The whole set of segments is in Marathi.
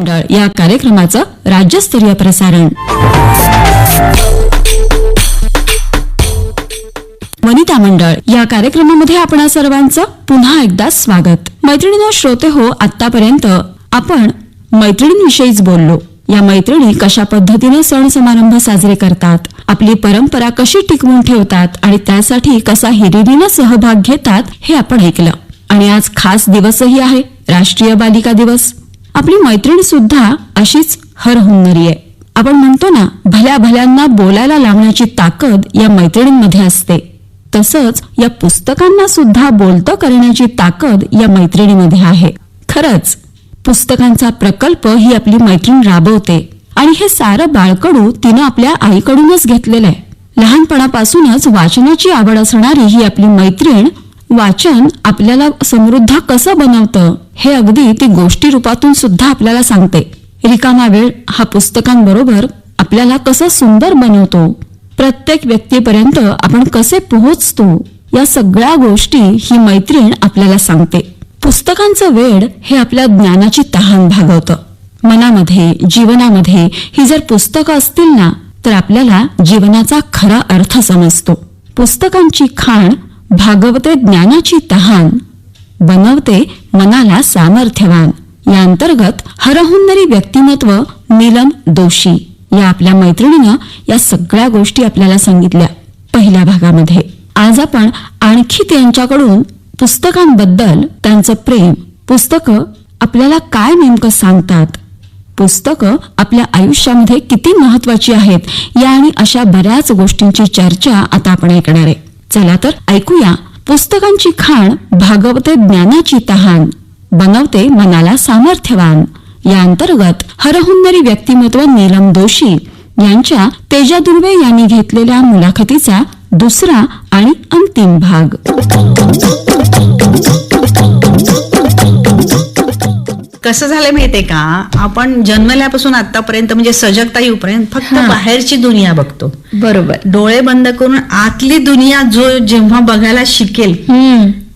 मंडळ या कार्यक्रमाचं राज्यस्तरीय प्रसारण. वनिता मंडळ या कार्यक्रमामध्ये आपण सर्वांचं पुन्हा एकदा स्वागत. मैत्रिणीनो श्रोते हो आतापर्यंत आपण मैत्रिणींविषयीच बोललो. या मैत्रिणी कशा पद्धतीने सण समारंभ साजरे करतात आपली परंपरा कशी टिकवून ठेवतात आणि त्यासाठी कसा हिरिरीनं सहभाग घेतात हे आपण ऐकलं. आणि आज खास दिवसही आहे राष्ट्रीय बालिका दिवस. आपली मैत्रीण सुद्धा अशीच हरहुन्नरी आहे. आपण म्हणतो ना भल्या भल्यांना बोलायला लावण्याची ताकद या मैत्रिणींमध्ये असते. तसंच या पुस्तकांना सुद्धा बोलतं करण्याची ताकद या मैत्रिणीमध्ये आहे. खरंच पुस्तकांचा प्रकल्प ही आपली मैत्रीण राबवते. आणि हे सारं बाळकडू तिनं आपल्या आईकडूनच घेतलेलं आहे. लहानपणापासूनच वाचनाची आवड असणारी ही आपली मैत्रीण वाचन आपल्याला समृद्ध कसं बनवतं? हे अगदी ती गोष्टी रूपातून सुद्धा आपल्याला सांगते. रिकामा वेळ हा पुस्तकांबरोबर आपल्याला कसं सुंदर बनवतो प्रत्येक व्यक्तीपर्यंत आपण कसे पोहोचतो या सगळ्या गोष्टी ही मैत्रीण आपल्याला सांगते. पुस्तकांचं वेड हे आपल्या ज्ञानाची तहान भागवतं. मनामध्ये जीवनामध्ये ही जर पुस्तकं असतील ना तर आपल्याला जीवनाचा खरा अर्थ समजतो. पुस्तकांची खाण भागवते ज्ञानाची तहान. बनवते मनाला सामर्थ्यवान. या अंतर्गत हरहुन्नरी व्यक्तिमत्व नीलम दोषी या आपल्या मैत्रिणीनं या सगळ्या गोष्टी आपल्याला सांगितल्या पहिल्या भागामध्ये. आज आपण आणखी त्यांच्याकडून पुस्तकांबद्दल त्यांचं प्रेम पुस्तकं आपल्याला काय नेमकं सांगतात पुस्तकं आपल्या आयुष्यामध्ये किती महत्वाची आहेत या आणि अशा बऱ्याच गोष्टींची चर्चा आता आपण ऐकणार आहे. चला तर ऐकूया पुस्तकांची खाण भागवते ज्ञानाची तहान बनवते मनाला सामर्थ्यवान. या अंतर्गत हरहुन्नरी व्यक्तिमत्व नीलम दोशी यांच्या तेजा दुर्वे यांनी घेतलेल्या मुलाखतीचा दुसरा आणि अंतिम भाग. कसं झालं माहितीये का? आपण जन्मल्यापासून आतापर्यंत म्हणजे सजगता येऊपर्यंत फक्त. बाहेरची दुनिया बघतो. बरोबर. डोळे बंद करून आतली दुनिया जो जेव्हा बघायला शिकेल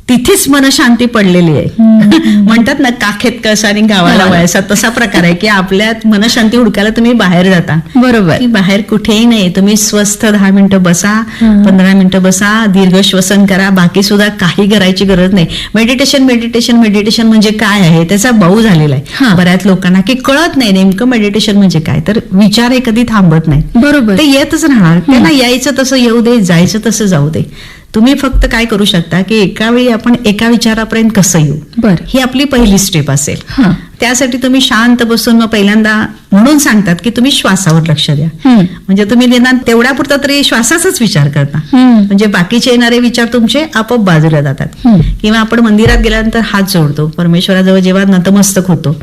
तिथेच मनशांती पडलेली आहे. म्हणतात ना काखेत कसा आणि गावाला. वळसा तसा प्रकार आहे की आपल्यात मनशांती हुडकायला तुम्ही बाहेर जाता. बरोबर. बाहेर कुठेही नाही. तुम्ही स्वस्थ दहा मिनिटं बसा पंधरा मिनिटं बसा दीर्घ श्वसन करा बाकी सुद्धा काही करायची गरज नाही. मेडिटेशन मेडिटेशन मेडिटेशन म्हणजे काय आहे? त्याचा भाऊ झालेला. आहे. बऱ्याच लोकांना की कळत नाही नेमकं मेडिटेशन म्हणजे काय? तर विचार हे कधी थांबत नाही. बरोबर. ते येतच राहणार. त्यांना यायचं तसं येऊ दे जायचं तसं जाऊ दे. तुम्ही फक्त काय करू शकता की एका वेळी आपण एका विचारापर्यंत कसं येऊ? बर. ही आपली पहिली स्टेप असेल. त्यासाठी तुम्ही शांत बसून मग पहिल्यांदा म्हणून सांगतात की तुम्ही श्वासावर लक्ष द्या. म्हणजे तुम्ही निदान तेवढ्यापुरता तरी श्वासाचाच विचार करता. म्हणजे बाकीचे येणारे विचार तुमचे आपोआप बाजूला जातात. किंवा आपण मंदिरात गेल्यानंतर हात जोडतो. परमेश्वराजवळ जेव्हा नतमस्तक होतो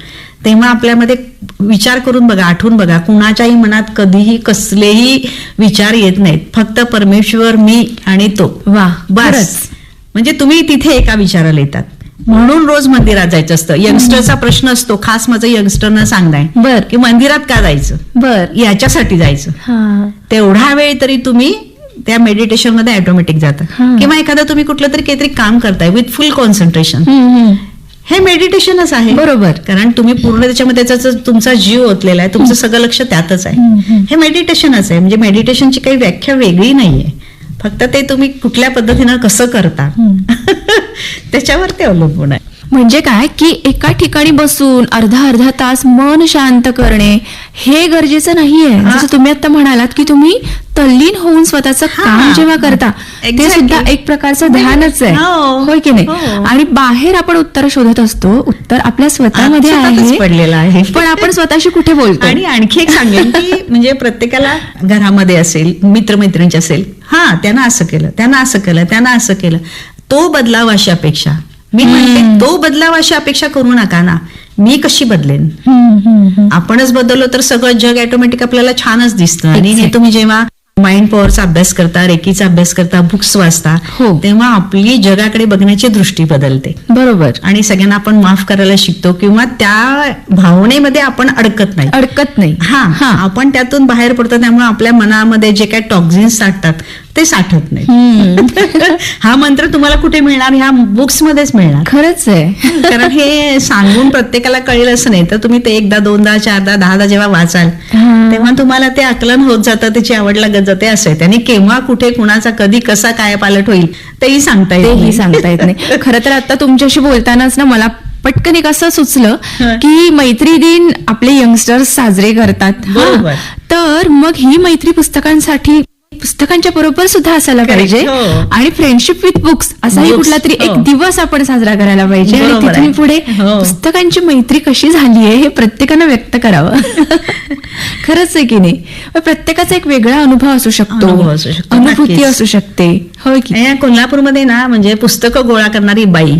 तेव्हा आपल्यामध्ये विचार करून बघा आठवून बघा कुणाच्याही मनात कधीही कसलेही विचार येत नाहीत. फक्त परमेश्वर मी आणि तो. वा बस. खरंच. म्हणजे तुम्ही तिथे एका विचाराला येतात. म्हणून रोज मंदिरात जायचं असतं. यंगस्टरचा प्रश्न असतो खास माझं यंगस्टरना सांगताय बर. की मंदिरात का जायचं? बर. याच्यासाठी जायचं. तेवढा वेळ तरी तुम्ही त्या मेडिटेशनमध्ये ऑटोमॅटिक जाता. किंवा एखादं तुम्ही कुठलं तरी काहीतरी काम करताय विथ फुल कॉन्सन्ट्रेशन. हे मेडिटेशनच आहे. बरोबर. कारण तुम्ही पूर्ण त्याच्यामध्ये त्याचा तुमचा जीव ओतलेला आहे. तुमचं सगळं लक्ष त्यातच आहे. हे मेडिटेशनच आहे. म्हणजे मेडिटेशनची काही व्याख्या वेगळी नाहीये. फक्त ते तुम्ही कुठल्या पद्धतीनं कसं करता त्याच्यावर ते अवलंबून आहे. म्हणजे काय की एका ठिकाणी बसून अर्धा अर्धा तास मन शांत करणे हे गरजेचं नाहीये. जसं तुम्ही आता म्हणालात की तुम्ही तल्लीन होऊन स्वतःचं. काम जेव्हा करता ते. सुद्धा एक प्रकारचं ध्यानच आहे हो. होय की नाही हो. आणि बाहेर आपण उत्तर शोधत असतो उत्तर आपल्या स्वतःमध्ये आहे पडलेलं आहे पण आपण स्वतःशी कुठे बोलतो आणि आणखी एक सांगेन की म्हणजे प्रत्येकाला घरामध्ये असेल मित्रमैत्रिणींचे असेल हा त्यानं असं केलं त्यानं असं केलं त्यानं असं केलं तो बदलाव अशी अपेक्षा मी म्हणते तो बदलाव अशी अपेक्षा करू नका ना मी कशी बदलेन. आपणच बदललो तर सगळं जग ऑटोमॅटिक आपल्याला छानच दिसतं आणि हे. तुम्ही जेव्हा माइंड पॉवरचा अभ्यास करता रेकीचा अभ्यास करता बुक्स वाचता हो. तेव्हा आपली जगाकडे बघण्याची दृष्टी बदलते. बरोबर. आणि सगळ्यांना आपण माफ करायला शिकतो किंवा त्या भावनेमध्ये आपण अडकत नाही. अडकत नाही. हा हा. आपण त्यातून बाहेर पडतो त्यामुळे आपल्या मनामध्ये जे काही टॉक्झिन्स साठतात ते साठत नाही. हा मंत्र तुम्हाला कुठे मिळणार? ह्या बुक्स मध्येच मिळणार. खरंच आहे. कारण हे सांगून प्रत्येकाला कळेल असं नाही. तर तुम्ही ते एकदा दोनदा चारदा दहादा जेव्हा वाचाल. तेव्हा तुम्हाला ते आकलन होत जातं त्याची आवड लागत जाते असं आहे आणि केव्हा कुठे कुणाचा कधी कसा काय पालट होईल तेही सांगता येत तेही नाही. सांगता येत नाही खरं तर आता तुमच्याशी बोलतानाच ना मला पटकन एक असं सुचलं हं. की मैत्री दिन आपले यंगस्टर्स साजरे करतात हा. बरोबर. तर मग ही मैत्री पुस्तकांसाठी पुस्तकांच्या बरोबर सुद्धा असायला पाहिजे हो. आणि फ्रेंडशिप विथ बुक्स असाही कुठला तरी एक हो. दिवस आपण साजरा करायला पाहिजे आणि तिथून. पुढे हो. पुस्तकांची मैत्री कशी झाली आहे हे प्रत्येकानं व्यक्त करावं खरंच आहे की नाही प्रत्येकाचा एक वेगळा अनुभव असू शकतो अनुभूती. असू शकते होय की कोल्हापूरमध्ये ना म्हणजे पुस्तकं गोळा करणारी बाई.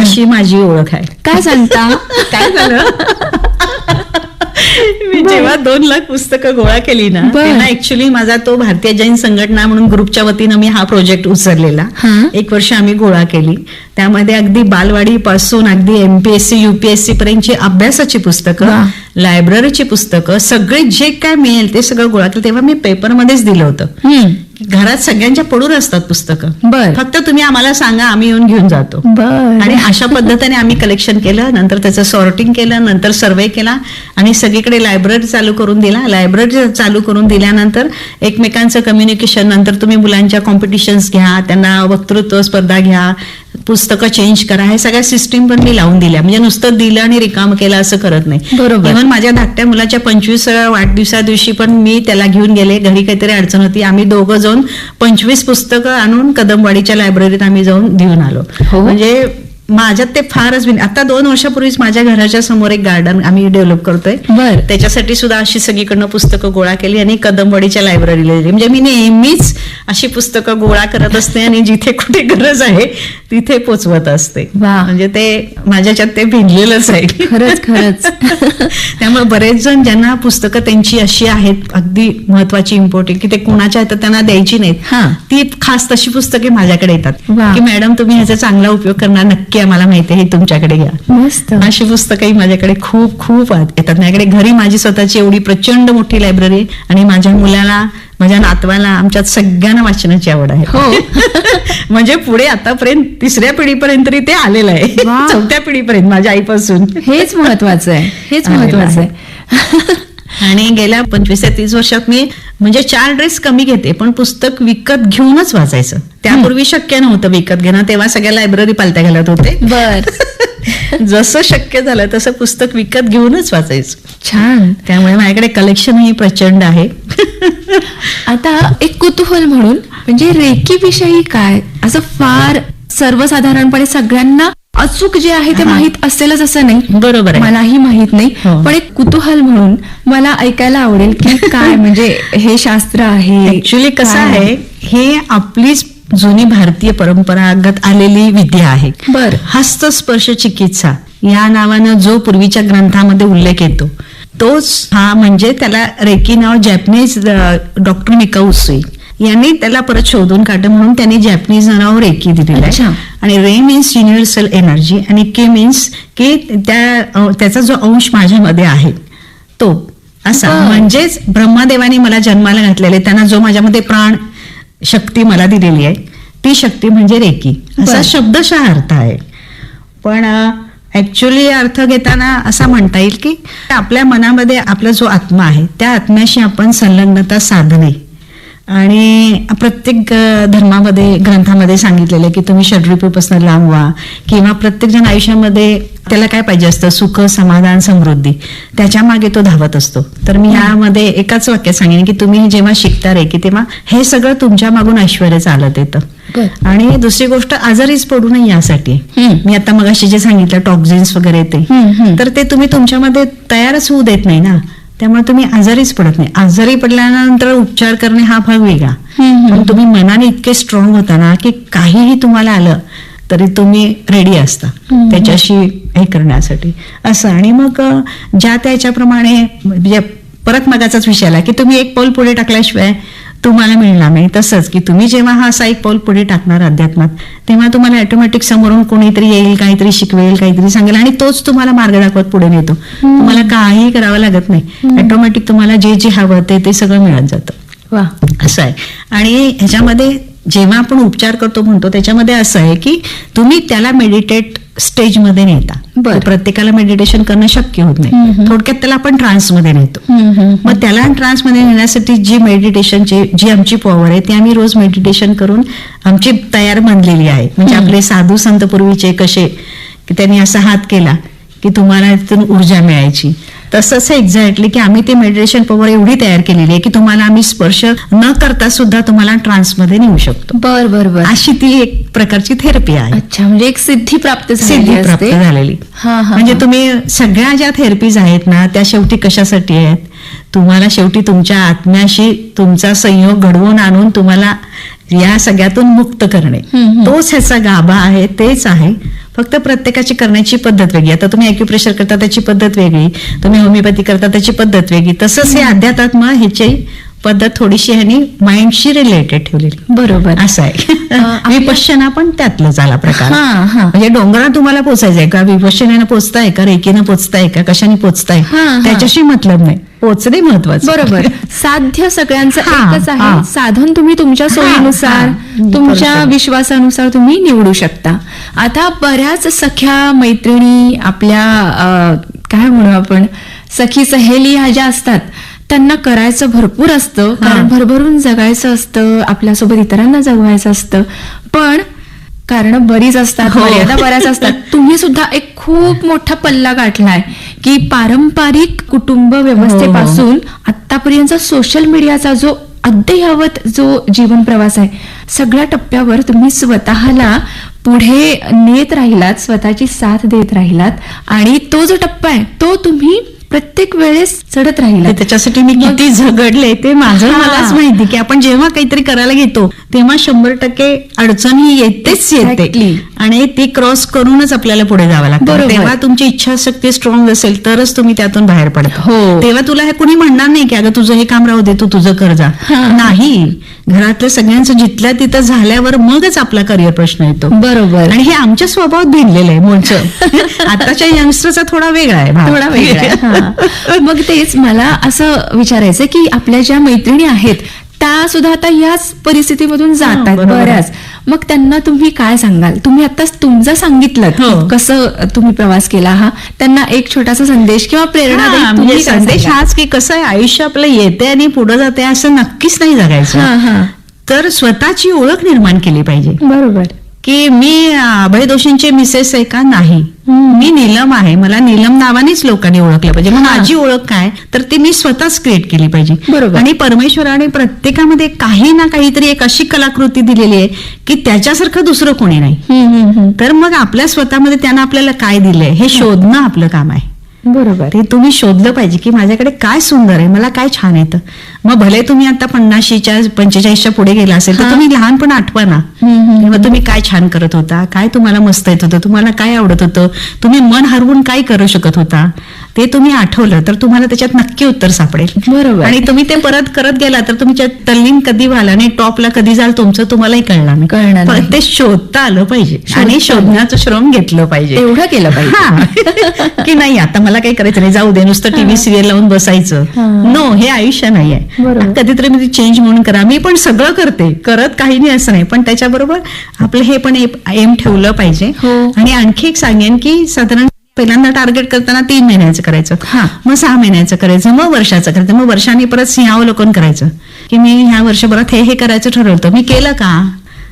अशी माझी ओळख आहे काय सांगता काय झालं मी जेव्हा दोन लाख पुस्तकं गोळा केली ना. तेव्हा ऍक्च्युली माझा तो भारतीय जैन संघटना म्हणून ग्रुपच्या वतीनं मी हा प्रोजेक्ट उचललेला. एक वर्ष आम्ही गोळा केली त्यामध्ये अगदी बालवाडी पासून अगदी एमपीएससी युपीएससी पर्यंतची अभ्यासाची पुस्तकं. लायब्ररीची पुस्तकं सगळे जे काय मिळेल ते सगळं गोळा केलं तेव्हा मी पेपरमध्येच दिलं होतं. घरात सगळ्यांच्या पडून असतात पुस्तकं. बर. फक्त तुम्ही आम्हाला सांगा आम्ही येऊन घेऊन जातो. बर. आणि अशा पद्धतीने आम्ही कलेक्शन केलं नंतर त्याचं सॉर्टिंग केलं नंतर सर्वे केला आणि सगळीकडे लायब्ररी चालू करून दिला. लायब्ररी चालू करून दिल्यानंतर एकमेकांचं कम्युनिकेशन नंतर तुम्ही मुलांच्या कॉम्पिटिशन्स घ्या त्यांना वक्तृत्व स्पर्धा घ्या पुस्तकं चेंज करा. हे सगळ्या सिस्टीम पण मी लावून दिल्या. म्हणजे नुसतं दिलं आणि रिकाम केलं असं करत नाही. बरोबर. इव्हन माझ्या धाकट्या मुलाच्या पंचवीस वाढदिवसा दिवशी पण मी त्याला घेऊन गेले. घरी काहीतरी अडचण होती. आम्ही दोघं जाऊन पंचवीस पुस्तकं आणून कदमवाडीच्या लायब्ररीत आम्ही जाऊन देऊन आलो. हो. म्हणजे माझ्यात ते फारच आता दोन वर्षापूर्वीच माझ्या घराच्या समोर एक गार्डन आम्ही डेव्हलप करतोय. बर. त्याच्यासाठी सुद्धा अशी सगळीकडनं पुस्तकं गोळा केली आणि कदमवाडीच्या लायब्ररीला दिली म्हणजे मी नेहमीच अशी पुस्तकं गोळा करत असते आणि जिथे कुठे गरज आहे तिथे पोचवत असते. म्हणजे ते माझ्याच्यात ते भिनलेलंच आहे. खरंच खरंच. त्यामुळे बरेच जण ज्यांना पुस्तकं त्यांची अशी आहेत अगदी महत्वाची इम्पॉर्टंट की ते कुणाच्या हातात त्यांना द्यायची नाहीत. हा. ती खास तशी पुस्तके माझ्याकडे येतात. की मॅडम तुम्ही ह्याचा चांगला उपयोग करणार नक्की आम्हाला माहिती आहे तुमच्याकडे घ्या. मस्त. अशी पुस्तकंही माझ्याकडे खूप खूप येतात. माझ्याकडे घरी माझी स्वतःची एवढी प्रचंड मोठी लायब्ररी आणि माझ्या मुलाला माझ्या नातवाला आमच्यात सगळ्यांना वाचनाची आवड आहे. हो. म्हणजे पुढे आतापर्यंत तिसऱ्या पिढीपर्यंत तरी ते आलेलं आहे. चौथ्या पिढीपर्यंत माझ्या आईपासून. हेच महत्वाचं आहे. हेच महत्वाचं आहे. आणि गेल्या पंचवीस ते तीस वर्षात मी म्हणजे चार ड्रेस कमी घेते पण पुस्तक विकत घेऊनच वाचायचं. त्यापूर्वी शक्य नव्हतं विकत घेणं तेव्हा सगळ्या लायब्ररी पालत्या घालत होते. बर. जसं शक्य झालं तसं पुस्तक विकत घेऊनच वाचायचं. छान. त्यामुळे माझ्याकडे कलेक्शनही प्रचंड आहे. आता एक कुतूहल म्हणून म्हणजे रेकी विषयी काय? असं फार सर्वसाधारणपणे सगळ्यांना अचूक जे आहे ते. माहीत असेलच असं नाही बरोबर मलाही माहीत नाही हो. पण एक कुतूहल म्हणून मला ऐकायला आवडेल की काय म्हणजे हे शास्त्र आहे ऍक्च्युली कसं? आहे हे आपलीच जुनी भारतीय परंपरागत आलेली विद्या आहे बर हस्तस्पर्श चिकित्सा या नावानं जो पूर्वीच्या ग्रंथामध्ये उल्लेख येतो तोच हा म्हणजे त्याला रेकी नाव जॅपनीज डॉक्टर मिकाउसुई यांनी त्याला परत शोधून काढलं म्हणून त्यांनी जॅपनीज नाव रेकी दिलेलं. आहे आणि रे मीन्स युनिव्हर्सल एनर्जी आणि के मीन्स की त्या त्याचा जो अंश माझ्यामध्ये आहे तो असा. म्हणजेच ब्रह्मदेवाने मला जन्माला घातलेले त्यांना जो माझ्यामध्ये प्राण शक्ती मला दिलेली आहे ती शक्ती म्हणजे रेकी असा. शब्दशः अर्थ आहे पण ऍक्च्युली अर्थ घेताना असा म्हणता येईल की आपल्या मनामध्ये आपला जो आत्मा आहे त्या आत्म्याशी आपण संलग्नता साधणे आणि प्रत्येक धर्मामध्ये ग्रंथामध्ये सांगितलेलं की तुम्ही षड्रिपूपासून लांब व्हा किंवा प्रत्येक जण आयुष्यामध्ये त्याला काय पाहिजे असतं? सुख समाधान समृद्धी. त्याच्यामागे तो धावत असतो. तर मी ह्यामध्ये एकाच वाक्यात सांगेन की तुम्ही जेव्हा शिकता रे की तेव्हा हे सगळं तुमच्या मागून ऐश्वर चालत येतं. आणि दुसरी गोष्ट आजारीच पडू नये यासाठी. मी आता मगाशी जे सांगितलं टॉक्झिन्स वगैरे ते. तर ते तुम्ही तुमच्यामध्ये तयारच होऊ देत नाही ना. त्यामुळे तुम्ही आजारीच पडत नाही. आजारी पडल्यानंतर उपचार करणे हा भाग वेगळा. पण तुम्ही मनाने इतके स्ट्रॉंग होता ना की काहीही तुम्हाला आलं तरी तुम्ही रेडी असता. त्याच्याशी हे करण्यासाठी. असं. आणि मग ज्या त्याच्याप्रमाणे म्हणजे परत मगाचाच विषय आला की तुम्ही एक पाऊल पुढे टाकल्याशिवाय तुम्हाला मिळणार नाही. तसंच की तुम्ही जेव्हा हा असा एक पाऊल पुढे टाकणार अध्यात्मात तेव्हा तुम्हाला ऑटोमॅटिक समोरून कोणीतरी येईल काहीतरी शिकवेल काहीतरी सांगेल आणि तोच तुम्हाला मार्ग दाखवत पुढे नेतो. तुम्हाला काही करावं लागत नाही. ऑटोमॅटिक तुम्हाला जे जे हवं ते ते सगळं मिळत जातं. वा. असं आहे. आणि ह्याच्यामध्ये जेव्हा आपण उपचार करतो म्हणतो त्याच्यामध्ये असं आहे की तुम्ही त्याला मेडिटेट स्टेजमध्ये नेता बरं. प्रत्येकाला मेडिटेशन करणं शक्य होत नाही. थोडक्यात त्याला आपण ट्रान्समध्ये नेतो. मग त्याला ट्रान्समध्ये नेण्यासाठी जी मेडिटेशनची जी आमची पॉवर आहे ती आम्ही रोज मेडिटेशन करून आमची तयार बनलेली आहे म्हणजे आपले साधू संत पूर्वीचे कसे की त्यांनी असा हात केला की तुम्हाला तिथून ऊर्जा मिळायची. तसंच एक्झॅक्टली की आम्ही ते मेडिटेशन पॉवर एवढी तयार केलेली आहे की तुम्हाला आम्ही स्पर्श न करता सुद्धा तुम्हाला ट्रान्समध्ये नेऊ शकतो. बर बर बर. अशी ती एक प्रकारची थेरपी आहे. अच्छा म्हणजे एक सिद्धी प्राप्त सिद्धी प्राप्त. झालेली. म्हणजे. तुम्ही सगळ्या ज्या थेरपीज आहेत ना त्या शेवटी कशासाठी आहेत? तुम्हाला शेवटी तुमच्या आत्म्याशी तुमचा संयोग घडवून आणून तुम्हाला या सगळ्यातून मुक्त करणे. तोच ह्याचा गाभा आहे तेच आहे. फक्त प्रत्येकाची करण्याची पद्धत वेगळी. आता तुम्ही अॅक्युप्रेशर करता त्याची पद्धत वेगळी. तुम्ही होमिओपॅथी करता त्याची पद्धत वेगळी. तसंच हे अध्यात्म ह्याची पद्धत थोडीशी ह्यांनी माइंडशी रिलेटेड ठेवलेली. बरोबर. असं आहे. विपश्यना पण त्यातलाच आला प्रकार. म्हणजे डोंगरात तुम्हाला पोचायचंय का? विपश्यनेनं पोचताय का? रेकीनं पोचताय का? कशाने पोचताय. त्याच्याशी मतलब नाही. पोचणे महत्वाचं बरोबर. साध्य सगळ्यांचं एकच आहे. साधन तुम्ही तुमच्या सोयीनुसार. तुमच्या. विश्वासानुसार तुम्ही निवडू शकता. आता बऱ्याच सख्या मैत्रिणी आपल्या काय म्हणू आपण? सखी सहेली ह्या ज्या असतात त्यांना करायचं भरपूर असतं कारण भरभरून जगायचं असतं आपल्यासोबत इतरांना जगवायचं असतं. पण कारण बरीच असतात हो. मर्यादा बऱ्याच असतात. तुम्ही सुद्धा एक खूप मोठा पल्ला गाठलाय की पारंपरिक कुटुंब व्यवस्थेपासून आतापर्यंत सोशल मीडियाचा जो अद्ययावत जो जीवन प्रवास आहे सगळ्या टप्प्यावर तुम्ही स्वतःला पुढे नेत राहिलात स्वतःची साथ देत राहिलात. आणि तो जो टप्पा आहे तो तुम्ही प्रत्येक वेळेस चढत ते राहिलात त्याच्यासाठी मी किती झगडले ते माझं. मलाच माहिती की आपण जेव्हा काहीतरी करायला घेतो तेव्हा शंभर टक्के अडचण ही येतेच येते. आणि ती क्रॉस करूनच आपल्याला पुढे जावं लागतं. तेव्हा तुमची इच्छाशक्ती स्ट्रॉंग असेल तरच तुम्ही त्यातून बाहेर पडता हो. तेव्हा तुला हे कुणी म्हणणार नाही की अगं तुझं हे काम राहू दे तू तुझं कर जा. नाही घरातल्या सगळ्यांचं जिथल्या तिथं झाल्यावर मगच आपला करिअर प्रश्न येतो बरोबर आणि हे आमच्या स्वभावात भिनलेलं आहे मूळचं आताच्या यंगस्टरचा थोडा वेगळा आहे. थोडा वेगळा. मग तेच मला असं विचारायचं की आपल्या ज्या मैत्रिणी आहेत त्या सुद्धा आता याच परिस्थितीमधून जातात. बऱ्याच मग त्यांना तुम्ही काय सांगाल तुम्ही आता तुमचं सांगितलं हो. कसं तुम्ही प्रवास केला हा त्यांना एक छोटासा संदेश किंवा प्रेरणा म्हणजे संदेश? हाच की कसं आहे आयुष्य आपलं येते आणि पुढे जाते असं नक्कीच नाही जगायचं. तर स्वतःची ओळख निर्माण केली पाहिजे बरोबर की मी अभय दोषींचे मिसेस आहे का? नाही. मी नीलम आहे. मला नीलम नावानेच लोकांनी ओळखलं पाहिजे. मग. माझी ओळख काय? तर ती मी स्वतःच क्रिएट केली पाहिजे. बरोबर. आणि परमेश्वराने प्रत्येकामध्ये काही ना काहीतरी एक अशी कलाकृती दिलेली आहे की त्याच्यासारखं दुसरं कोणी नाही. तर मग आपल्या स्वतःमध्ये त्यानं आपल्याला काय दिलंय? हे. शोधणं आपलं काम आहे. बरोबर ते तुम्ही शोधलं पाहिजे की माझ्याकडे काय सुंदर आहे मला काय छान येतं मग भले तुम्ही आता पन्नाशीच्या पंचेचाळीसच्या पुढे गेला असेल तर हा. तुम्ही लहानपण आठवा ना. तेव्हा तुम्ही काय छान करत होता काय तुम्हाला मस्त येत होतं तुम्हाला काय आवडत होतं तुम्ही मन हरवून काय करू शकत होता ते तुम्ही आठवलं तर तुम्हाला त्याच्यात नक्की उत्तर सापडेल बरोबर. आणि तुम्ही ते परत करत गेला तर तुमच्या तल्लीन कधी व्हाल आणि टॉपला कधी जाल तुमचं तुम्हालाही कळणार नाही कळणार पण. ते शोधता आलं पाहिजे आणि. शोधण्याचं श्रम घेतलं पाहिजे एवढं केलं पाहिजे. की नाही आता मला काही करायचं नाही जाऊ दे नुसतं टीव्ही सिरियल लावून बसायचं. नो हे आयुष्य नाही आहे. कधीतरी मी चेंज म्हणून करा मी पण सगळं करते करत काही नाही असं नाही पण त्याच्याबरोबर आपलं हे पण एम ठेवलं पाहिजे हो. आणि आणखी एक सांगेन की साधारण पहिल्यांदा टार्गेट करताना तीन महिन्याचं करायचं. हा. मग सहा महिन्याचं करायचं मग वर्षाचं करायचं. मग वर्षांनी परत सिंहावलोकन करायचं. की मी ह्या वर्षभरात हे हे करायचं ठरवतं मी केलं का?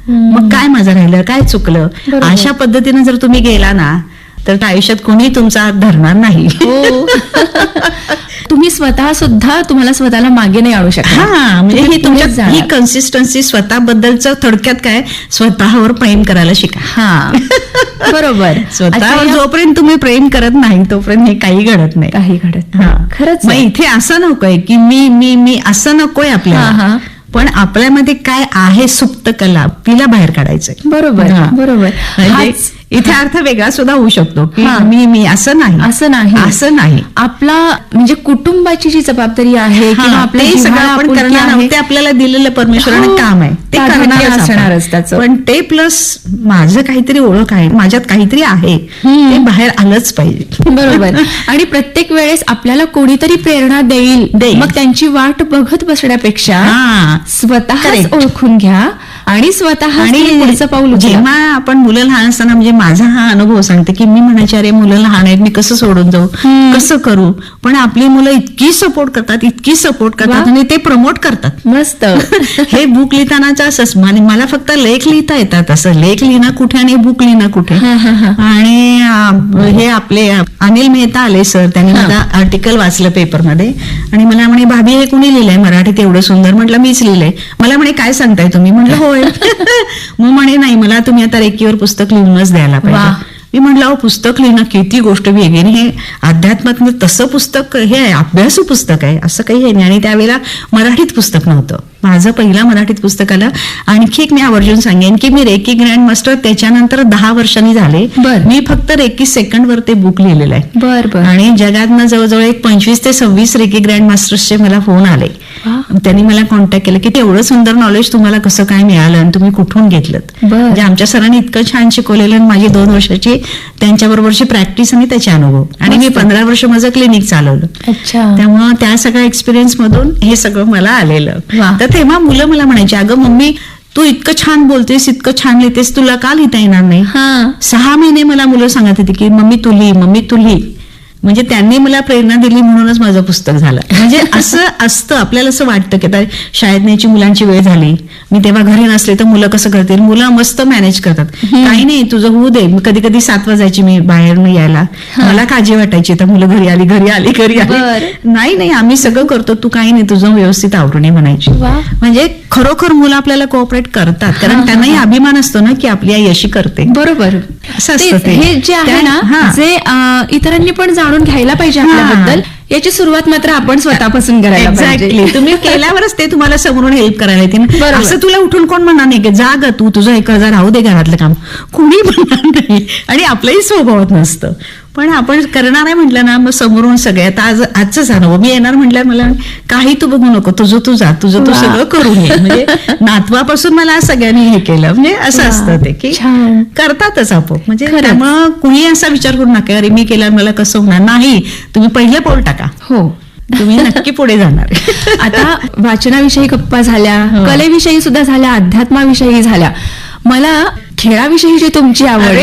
मग काय माझं राहिलं? काय चुकलं. अशा पद्धतीने जर तुम्ही गेला ना तर आयुष्यात कोणी तुमचा हात धरणार नाही हो तुम्ही स्वतः सुद्धा तुम्हाला स्वतःला मागे नाही आणू शकता हा म्हणजे ही तुमच्या. ही कन्सिस्टन्सी स्वतःबद्दलचं थोडक्यात काय स्वतःवर प्रेम करायला शिका हा बरोबर स्वतःवर जोपर्यंत तुम्ही प्रेम करत नाही तोपर्यंत हे काही घडत नाही काही घडत हा. नाही. खरंच मग. इथे असं नकोय की मी मी मी असं नकोय आपल्याला. पण आपल्यामध्ये काय आहे सुप्त कला तिला बाहेर काढायचंय बरोबर. बरोबर म्हणजे इथे अर्थ वेगळा सुद्धा होऊ शकतो की. मी मी असं नाही. असं नाही. असं नाही. आपला म्हणजे कुटुंबाची जी जबाबदारी आहे किंवा ते सगळं आपण करणार आपल्याला दिलेलं परमेश्वराने हो, काम आहे. ते आपण. असणारच त्याचं. पण ते प्लस माझं काहीतरी ओळख आहे माझ्यात काहीतरी आहे ते बाहेर आलंच पाहिजे. बरोबर. आणि प्रत्येक वेळेस आपल्याला कोणीतरी प्रेरणा देईल. देईल. मग त्यांची वाट बघत बसण्यापेक्षा स्वतःच Correct. ओळखून घ्या. आणि स्वतः पुढचं पाऊल. जेव्हा आपण मुलं लहान असताना म्हणजे माझा हा अनुभव सांगते की मी म्हणायचे अरे मुलं लहान आहेत मी कसं सोडून जाऊ? कसं करू? पण आपली मुलं इतकी सपोर्ट करतात इतकी सपोर्ट करतात. आणि ते प्रमोट करतात. मस्त. हे बुक लिहितानाच असंच आणि मला फक्त लेख लिहिता येतात असं. लेख लिहिणं कुठे आणि बुक लिहिणं कुठे? हा, हा, हा. आणि हे आपले अनिल मेहता आले सर त्यांनी हा. माझं आर्टिकल वाचलं पेपरमध्ये आणि मला म्हणे भाभी हे कुणी लिहिलंय मराठीत? एवढं सुंदर. म्हटलं मीच लिहिलंय. मला म्हणे काय सांगताय तुम्ही? म्हटलं होय. मग म्हणे नाही मला तुम्ही आता रेकीवर पुस्तक लिहूनच द्यायला. पाहिजे. मी म्हटलं अहो पुस्तक लिहिणं किती गोष्ट वेगळी हे अध्यात्मात तसं पुस्तक हे आहे अभ्यासू पुस्तक आहे असं काही हे नाही. आणि त्यावेळेला मराठीत पुस्तक नव्हतं. माझं पहिलं मराठीत पुस्तक आलं आणखी एक मी आवर्जून सांगेन की मी रेकी ग्रँड मास्टर त्याच्यानंतर दहा वर्षांनी झाले बरं. मी फक्त रेकी सेकंड वर ते बुक लिहिलेलं आहे बर बर आणि जगातनं जवळजवळ एक पंचवीस ते सव्वीस रेकी ग्रँड मास्टर्सचे मला फोन आले. त्यांनी मला कॉन्टॅक्ट केलं की एवढं सुंदर नॉलेज तुम्हाला कसं काय मिळालं आणि तुम्ही कुठून घेतलं. म्हणजे आमच्या सरांनी इतकं छान शिकवलेलं आणि माझी दोन वर्षाची त्यांच्याबरोबरची प्रॅक्टिस आणि त्याचे अनुभव आणि मी. पंधरा वर्ष माझं क्लिनिक चालवलं त्यामुळं त्या सगळ्या एक्सपिरियन्स मधून हे सगळं मला आलेलं. तर तेव्हा मुलं मला म्हणायची अगं मम्मी तू इतकं छान बोलतेस इतकं छान लिहितेस तुला का लिहिता येणार नाही? हा. सहा महिने मला मुलं सांगत होती की मम्मी तू लिही मम्मी तू लिही. म्हणजे त्यांनी मला प्रेरणा दिली म्हणूनच माझं पुस्तक झालं. म्हणजे असं असतं आपल्याला असं वाटतं की आता शाळेत न्यायची मुलांची वेळ झाली मी तेव्हा घरी नसले तर मुलं कसं करतील? मुलं मस्त मॅनेज करतात. काही नाही तुझं होऊ दे. कधी कधी सात वाजायची मी बाहेर यायला. मला काळजी वाटायची तर मुलं घरी आली घरी आली घरी आली. नाही नाही आम्ही सगळं करतो. तू काही नाही तुझं व्यवस्थित आवरून म्हणायची. म्हणजे खरोखर मुलं आपल्याला कोऑपरेट करतात. कारण त्यांनाही. अभिमान असतो ना की आपली आई अशी करते. बरोबर. असं असतं. हे जे आहे ना. जे इतरांनी पण जाणून घ्यायला पाहिजे आपल्याबद्दल. याची सुरुवात मात्र आपण स्वतःपासून करायला एक्झॅक्टली तुम्ही केल्यावरच ते तुम्हाला समोरून हेल्प करायला येतील. असं तुला उठून कोण म्हणणार नाही की जा ग तू तुझं एक हजार राहू दे घरातलं काम. कुणी म्हणणार नाही. आणि आपलंही स्वभावात नसतं. पण आपण करणार आहे म्हटलं ना मग समोरून सगळे आता आज आजच अनुभव मी येणार म्हटलं मला काही तू बघू नको तुझं तू जा तुझं तू. सगळं करून ये. म्हणजे नातवापासून मला सगळ्यांनी हे केलं. म्हणजे असं. असतं ते की. करतातच आपोआप. म्हणजे. त्यामुळं कुणी असा विचार करू नका अरे मी केलं मला कसं होणार? नाही. तुम्ही पहिलं पाऊल टाका. हो तुम्ही नक्की पुढे जाणार आता वाचनाविषयी गप्पा झाल्या हो. कलेविषयी सुद्धा झाल्या अध्यात्माविषयी झाल्या मला खेळाविषयीची तुमची आवड.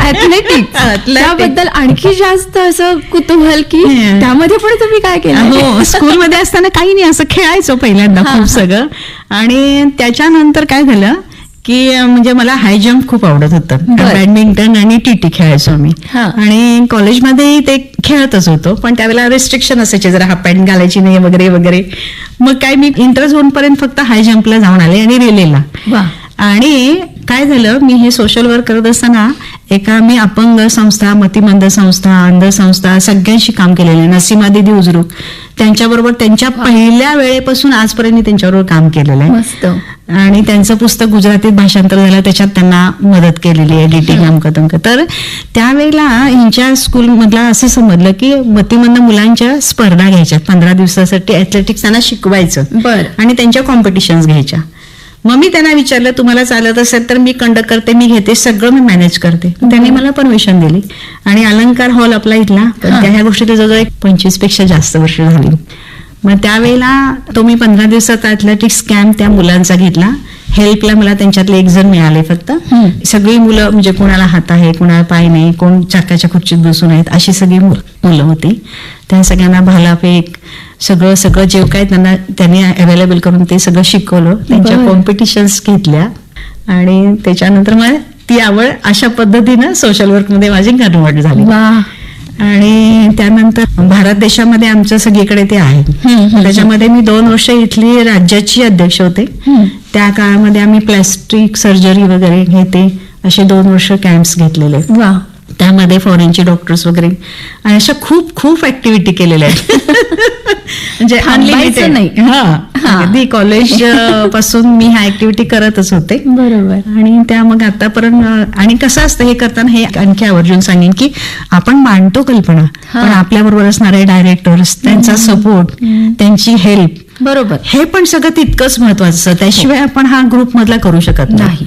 ऍथलेटिक्स. त्याबद्दल आणखी जास्त असं कुतूहल की हं. त्यामध्ये पण तुम्ही काय केलं हो स्कूलमध्ये असताना काही नाही असं खेळायचो पहिल्यांदा खूप. सगळं आणि त्याच्यानंतर काय झालं की म्हणजे मला हाय जम्प खूप आवडत होतं. बॅडमिंटन आणि टीटी खेळायचो आम्ही. हा. आणि कॉलेजमध्येही ते खेळतच होतो पण त्यावेळेला रेस्ट्रिक्शन असायचे जरा हाफ पॅन्ट घालायची नाही वगैरे वगैरे. मग काय मी इंटर झोन पर्यंत फक्त हाय जम्पला जाऊन आले आणि रिलेला आणि काय झालं मी हे सोशल वर्क करत असताना एका मी अपंग संस्था मतिमंद संस्था अंध संस्था सगळ्यांशी काम केलेलं आहे. नसीमा दिदी उजरूक त्यांच्याबरोबर त्यांच्या पहिल्या वेळेपासून आजपर्यंत मी त्यांच्याबरोबर काम केलेलं आहे. मस्त. आणि त्यांचं पुस्तक गुजरातीत भाषांतर झालं त्याच्यात त्यांना मदत केलेली आहे एडिटिंग अमक तमक तर त्यावेळेला यांच्या स्कूलमधला असं समजलं की मतिमंद मुलांच्या स्पर्धा घ्यायच्या पंधरा दिवसासाठी ऍथलेटिक्स त्यांना शिकवायचं बर. आणि त्यांच्या कॉम्पिटिशन्स घ्यायच्या. मग मी त्यांना विचारलं तुम्हाला चालत असेल तर मी कंडक्ट करते मी घेते सगळं मी मॅनेज करते. त्यांनी मला परमिशन दिली. आणि अलंकार हॉल आपला इथला. त्या ह्या गोष्टीत जवळजवळ एक पंचवीसपेक्षा जास्त वर्ष झाली. मग त्यावेळेला तो मी पंधरा दिवसात अथलेटिक्स कॅम्प त्या मुलांचा घेतला. हेल्पला मला त्यांच्यातले एक जण मिळाले फक्त. सगळी मुलं म्हणजे कोणाला हात आहे कोणाला पाय नाही कोण चाकाच्या खुर्चीत बसून आहेत अशी सगळी मुलं होती. त्या सगळ्यांना भालाफेक सगळं सगळं जे काय त्यांना त्यांनी अवेलेबल करून ते सगळं शिकवलं. त्यांच्या. कॉम्पिटिशन्स घेतल्या. आणि त्याच्यानंतर मग ती आवड अशा पद्धतीनं सोशल वर्कमध्ये माझी कन्वर्ट झाली. आणि त्यानंतर भारत देशामध्ये आमचं सगळीकडे ते आहे. त्याच्यामध्ये मी दोन वर्ष इथली राज्याची अध्यक्ष होते. त्या काळामध्ये आम्ही प्लॅस्टिक सर्जरी वगैरे घेते असे दोन वर्ष कॅम्प्स घेतलेले वा त्यामध्ये फॉरेनचे डॉक्टर्स वगैरे. आणि अशा खूप खूप ऍक्टिव्हिटी केलेल्या आहेत. म्हणजे. नाही. हा. हा. अगदी कॉलेज पासून मी ह्या ऍक्टिव्हिटी करतच होते. बरोबर. आणि त्या मग आतापर्यंत आणि कसं असतं हे करताना हे आणखी आवर्जून सांगेन की आपण मांडतो कल्पना हा. पण आपल्याबरोबर असणारे डायरेक्टर्स त्यांचा सपोर्ट त्यांची हेल्प बरोबर. हे पण सगळं तितकंच महत्वाचं त्याशिवाय आपण हा ग्रुप मधला करू शकत नाही.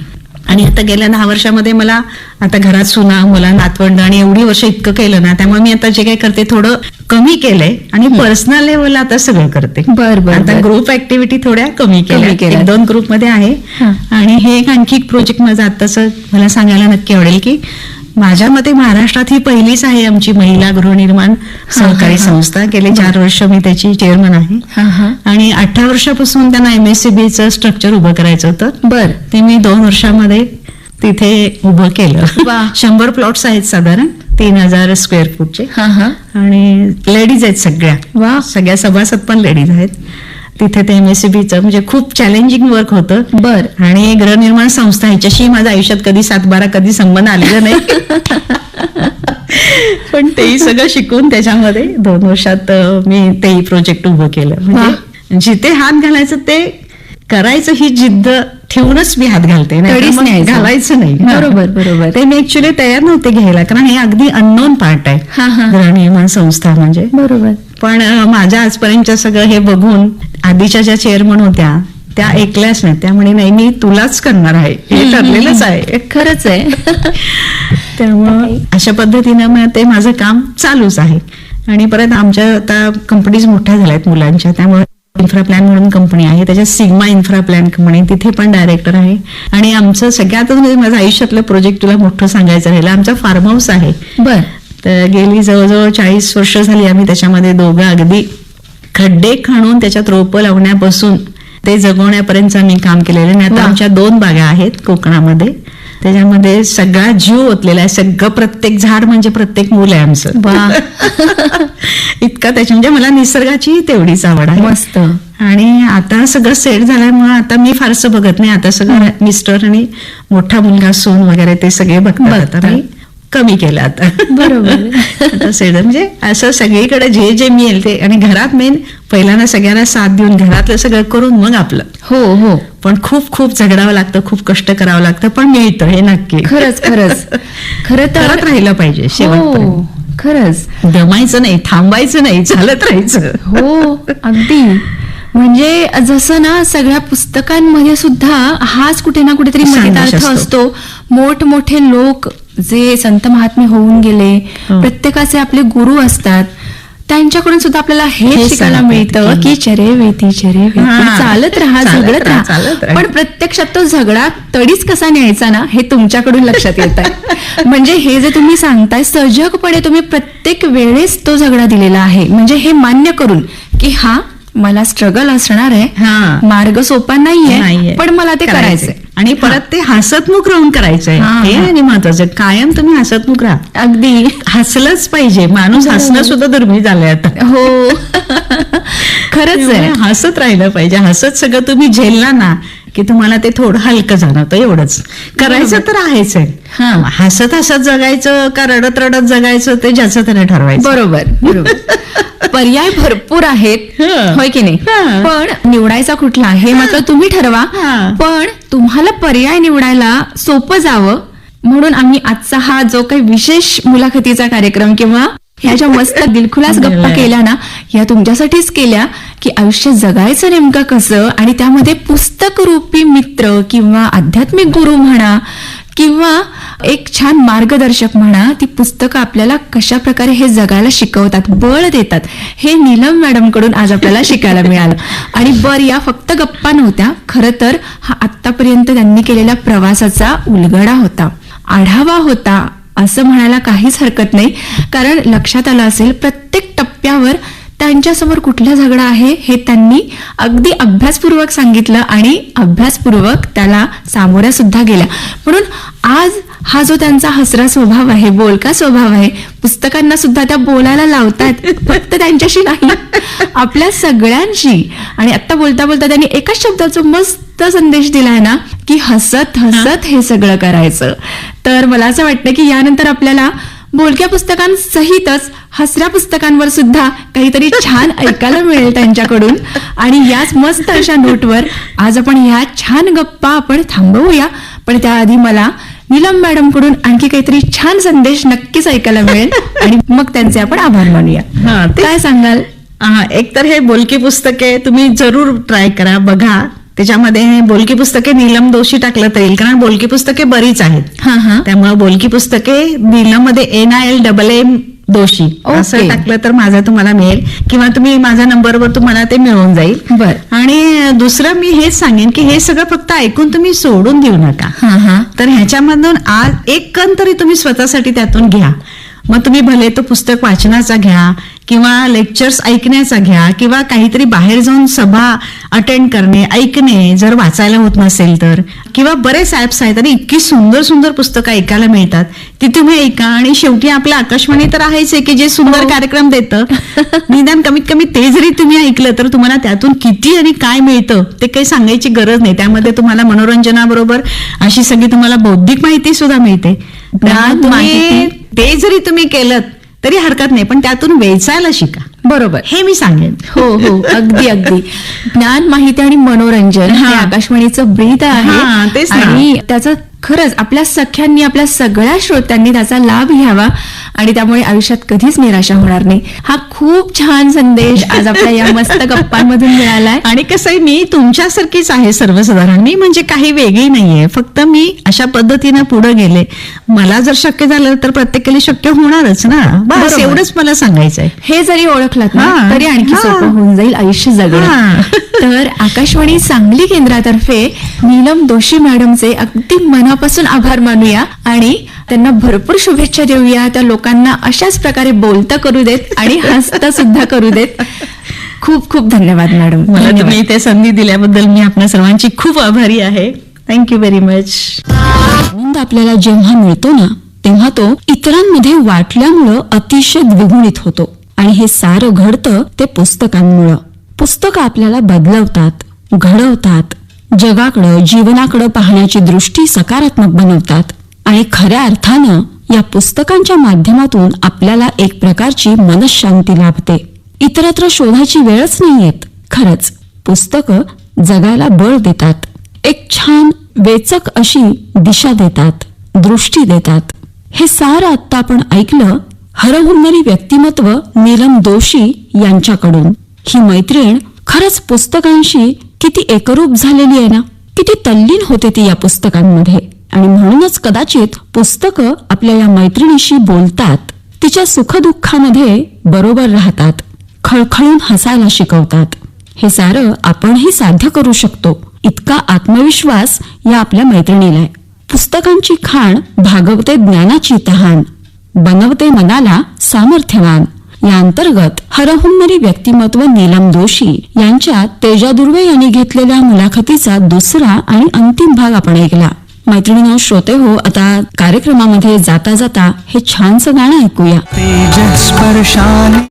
आणि आता गेल्या दहा वर्षामध्ये मला आता घरात सुना मुला नातवंड आणि एवढी वर्ष इतकं केलं ना त्यामुळे मी आता जे काही करते थोडं कमी केलंय आणि पर्सनल लेवल आता सगळं करते. बर, बर, आता. ग्रुप ऍक्टिव्हिटी थोड्या कमी केल्या. दोन ग्रुपमध्ये आहे. आणि हे एक आणखी एक प्रोजेक्ट माझं आताच मला सांगायला नक्की आवडेल की माझ्या मते महाराष्ट्रात ही पहिलीच आहे आमची महिला गृहनिर्माण सहकारी. संस्था. गेले चार वर्ष मी त्याची चेअरमन आहे. आणि अठरा वर्षापासून त्यांना एमएससीबीचं स्ट्रक्चर उभं करायचं होतं. बर. ते मी दोन वर्षामध्ये तिथे उभं केलं. शंभर प्लॉट्स आहेत साधारण तीन हजार स्क्वेअर फूटचे हा हा. आणि लेडीज आहेत सगळ्या. वा. सगळ्या सभासद पण लेडीज आहेत. तिथे ते एमएससीबीचं म्हणजे खूप चॅलेंजिंग वर्क होतं. बर. आणि गृहनिर्माण संस्था ह्याच्याशी माझ्या आयुष्यात कधी सातबारा कधी संबंध आलेला नाही. पण तेही सगळं शिकून त्याच्यामध्ये दोन वर्षात मी तेही प्रोजेक्ट उभं केलं. म्हणजे जिथे हात घालायचं ते करायचं ही जिद्द ठेवूनच मी हात घालते. घालायचं नाही. बरोबर, बरोबर. ते मी ऍक्च्युली तयार नव्हते घ्यायला कारण हे अगदी अननोन पार्ट हा, आहे. हा. गृहनिर्माण संस्था म्हणजे. बरोबर. पण माझ्या आजपर्यंतच्या सगळं हे बघून आधीच्या ज्या चेअरमन होत्या त्या ऐकल्याच नाही त्यामुळे नाही मी तुलाच करणार आहे. हे ठरलेलंच आहे. खरंच आहे. त्यामुळं अशा पद्धतीनं मग ते माझं काम चालूच आहे. आणि परत आमच्या आता कंपनीज मोठ्या झाल्यात मुलांच्या. त्यामुळे इन्फ्रा प्लॅन म्हणून कंपनी आहे. त्याच्यात सिग्मा इन्फ्रा प्लॅन कंपनी तिथे पण डायरेक्टर आहे. आणि आमचं सगळ्यातच म्हणजे माझं आयुष्यातलं प्रोजेक्ट तुला मोठं सांगायचं राहिलं. आमचा फार्म हाऊस आहे. बर. तर गेली जवळजवळ चाळीस वर्ष झाली आम्ही त्याच्यामध्ये दोघं अगदी खड्डे खणून त्याच्यात रोपं लावण्यापासून ते जगवण्यापर्यंत आम्ही काम केलेलं आहे. आणि आता. आमच्या दोन बागा आहेत कोकणामध्ये. त्याच्यामध्ये सगळा जीव ओतलेला आहे. सगळं प्रत्येक झाड म्हणजे प्रत्येक मूल आहे आमचं. इतका त्याच्या म्हणजे मला निसर्गाची तेवढीच आवड आहे. मस्त. आणि आता सगळं सेट झाल्यामुळे आता मी फारसं बघत नाही. आता सगळं मिस्टर आणि मोठा मुलगा सून वगैरे ते सगळे बघतात. आता. मी कमी केलं आता. बरोबर. म्हणजे असं सगळीकडे जे जे मिळेल ते आणि घरात मेन पहिल्यांदा सगळ्यांना साथ देऊन घरातलं सगळं करून मग आपलं. हो हो. पण खूप खूप झगडावं लागतं खूप कष्ट करावं लागतं पण मिळतं हे नक्की. खरंच खरंच. खरं तर राहिलं पाहिजे हो खरंच. दमायचं नाही थांबायचं नाही चालत राहायचं. हो अगदी. म्हणजे जसं ना सगळ्या पुस्तकांमध्ये सुद्धा हाच कुठे ना कुठेतरी. असतो. मोठमोठे लोक जे संत महात्मे होऊन गेले. प्रत्येकाचे आपले गुरु असतात त्यांच्याकडून सुद्धा आपल्याला हे शिकायला मिळतं की- चरे वेती चरे वेती. चालत राहा झगडत राहा. पण प्रत्यक्षात तो झगडा तडीच कसा न्यायचा ना हे तुमच्याकडून लक्षात येत आहे म्हणजे हे जे तुम्ही सांगताय सजगपणे तुम्ही प्रत्येक वेळेस तो झगडा दिलेला आहे म्हणजे हे मान्य करून की हा मला स्ट्रगल असणार आहे. मार्ग सोपा. नाहीये पण मला ते करायचंय आणि परत ते हसतमुख राहून करायचंय. हा, हे हा. आणि महत्वाचं कायम तुम्ही हसतमुख राहा. अगदी. हसलंच पाहिजे. माणूस हसणं सुद्धा दुर्मिळ झालंय आता. हो. खरंच आहे. हसत राहिलं पाहिजे. हसत सगळं तुम्ही झेलला ना की तुम्हाला ते थोडं हलकं जाणवतं एवढंच. करायचं तर आहेच आहे. हा. हसत हसत जगायचं का रडत रडत जगायचं ते ज्याचं त्याने ठरवायचं. बरोबर बरोबर. पर्याय भरपूर आहेत. हं. होय की नाही. पण निवडायचा कुठला हे मात्र तुम्ही ठरवा. पण तुम्हाला पर्याय निवडायला सोपं जावं. म्हणून आम्ही आजचा हा जो काही विशेष मुलाखतीचा कार्यक्रम किंवा ह्या ज्या मस्त दिलखुलास गप्पा. केल्या ना या तुमच्यासाठीच केल्या की आयुष्य जगायचं नेमकं कसं आणि त्यामध्ये पुस्तक रूपी मित्र किंवा आध्यात्मिक गुरु म्हणा किंवा एक छान मार्गदर्शक म्हणा ती पुस्तकं आपल्याला कशा प्रकारे हे जगायला शिकवतात बळ देतात हे नीलम मॅडमकडून आज आपल्याला शिकायला मिळालं आणि बर या फक्त गप्पा नव्हत्या खरं तर हा आतापर्यंत त्यांनी केलेल्या प्रवासाचा उलगडा होता आढावा होता असं म्हणायला काहीच हरकत नाही. कारण लक्षात आलं असेल प्रत्येक टप्प्यावर त्यांच्यासमोर कुठला झगडा आहे हे त्यांनी अगदी अभ्यासपूर्वक सांगितलं आणि अभ्यासपूर्वक त्याला सामोऱ्या सुद्धा गेल्या. म्हणून आज हा जो त्यांचा हसरा स्वभाव आहे बोलका स्वभाव आहे पुस्तकांना सुद्धा त्या बोलायला लावतात फक्त त्यांच्याशी नाही आपल्या सगळ्यांशी. आणि आता बोलता बोलता त्यांनी एकाच शब्दाचा मस्त संदेश दिलाय ना की हसत हसत हे सगळं करायचं. तर मला असं वाटतं की यानंतर आपल्याला बोलक्या पुस्तकांसहितच हसऱ्या पुस्तकांवर सुद्धा काहीतरी छान ऐकायला मिळेल त्यांच्याकडून. आणि याच मस्त अशा नोटवर आज आपण ह्या छान गप्पा आपण थांबवूया. पण त्याआधी मला नीलम मॅडमकडून आणखी काहीतरी छान संदेश नक्कीच ऐकायला मिळेल. आणि मग त्यांचे आपण आभार मानूया. हा, ते- काय सांगाल? हा, एक तर हे बोलकी पुस्तके तुम्ही जरूर ट्राय करा बघा. त्याच्यामध्ये बोलकी पुस्तके नीलम दोषी टाकलं तर येईल कारण बोलकी पुस्तके बरीच आहेत. हा हा. त्यामुळे बोलकी पुस्तके नीलममध्ये N I L double M दोषी असं. टाकलं तर माझा तुम्हाला मिळेल किंवा तुम्ही माझ्या नंबरवर तुम्हाला ते मिळून जाईल. बर. आणि दुसरं मी हेच सांगेन की हे सगळं फक्त ऐकून तुम्ही सोडून देऊ नका. तर ह्याच्यामधून आज एक कण तरी तुम्ही स्वतःसाठी त्यातून घ्या. मग तुम्ही भले तो पुस्तक वाचनाचा घ्या किंवा लेक्चर्स ऐकण्याचा घ्या किंवा काहीतरी बाहेर जाऊन सभा अटेंड करणे ऐकणे जर वाचायला होत नसेल तर. किंवा बरेच ऍप्स आहेत आणि इतकी सुंदर सुंदर पुस्तकं ऐकायला मिळतात. ती तुम्ही ऐका आणि शेवटी आपलं आकाशवाणी तर आहेच आहे की जे सुंदर कार्यक्रम देतं. निदान कमीत कमी ते जरी तुम्ही ऐकलं तर तुम्हाला त्यातून किती आणि काय मिळतं ते काही सांगायची गरज नाही. त्यामध्ये तुम्हाला मनोरंजनाबरोबर अशी सगळी तुम्हाला बौद्धिक माहिती सुद्धा मिळते. ते जरी तुम्ही केलं तरी हरकत नाही पण त्यातून वेचायला शिका. बरोबर. हे मी सांगेन. हो हो अगदी अगदी. ज्ञान माहिती आणि मनोरंजन हे. आकाशवाणीचं ब्रीद आहे. आणि त्याचं खरंच आपल्या सख्यांनी आपल्या सगळ्या श्रोत्यांनी त्याचा लाभ घ्यावा आणि त्यामुळे आयुष्यात कधीच निराशा होणार नाही हा खूप छान संदेश आज आपल्या या मस्त गप्पांमधून मिळालाय आणि कसं आहे मी तुमच्यासारखीच आहे सर्वसाधारण मी म्हणजे काही वेगळी नाहीये फक्त मी अशा पद्धतीनं पुढे गेले मला जर शक्य झालं तर प्रत्येकाला शक्य होणारच ना बस. एवढंच मला सांगायचं आहे हे जरी हा. तरी आणखी. सोपं होऊन जाईल आयुष्य जगणं. तर आकाशवाणी सांगली केंद्रातर्फे नीलम दोशी मॅडमचे अगदी मनापासून आभार मानूया आणि त्यांना भरपूर शुभेच्छा देऊया. त्या लोकांना अशाच प्रकारे बोलता करू देत आणि हसता सुद्धा करू देत. खूप खूप धन्यवाद मॅडम. मला. तुम्ही इथे संधी दिल्याबद्दल मी आपल्या सर्वांची खूप आभारी आहे. थँक्यू व्हेरी मच आनंद आपल्याला जेव्हा मिळतो ना तेव्हा तो इतरांमध्ये वाटल्यामुळं अतिशय द्विगुणित होतो. आणि हे सारं घडतं ते पुस्तकांमुळं. पुस्तकं आपल्याला बदलवतात घडवतात जगाकडं जीवनाकडं पाहण्याची दृष्टी सकारात्मक बनवतात आणि खऱ्या अर्थानं या पुस्तकांच्या माध्यमातून आपल्याला एक प्रकारची मनशांती लाभते. इतरत्र शोधाची वेळच नाही येत खरंच पुस्तकं जगाला बळ देतात. एक छान वेचक अशी दिशा देतात दृष्टी देतात. हे सारं आत्ता आपण ऐकलं हरहुन्नरी व्यक्तिमत्व नीलम दोशी यांच्याकडून. ही मैत्रीण खरंच पुस्तकांशी किती एकरूप झालेली आहे ना? किती तल्लीन होते ती या पुस्तकांमध्ये. आणि म्हणूनच कदाचित पुस्तकं आपल्या या मैत्रिणीशी बोलतात तिच्या सुखदुःखामध्ये बरोबर राहतात खळखळून हसायला शिकवतात. हे सारं आपणही साध्य करू शकतो. इतका आत्मविश्वास या आपल्या मैत्रिणीला आहे. पुस्तकांची खाण भागवते ज्ञानाची तहान बनवते मनाला सामर्थ्यवान. या अंतर्गत हरहुन्नरी व्यक्तिमत्व नीलम जोशी यांच्या तेजा दुर्वे यांनी घेतलेल्या मुलाखतीचा दुसरा आणि अंतिम भाग आपण ऐकला. मैत्रिणीनो श्रोते हो आता कार्यक्रमामध्ये जाता जाता हे छानसं गाणं ऐकूया.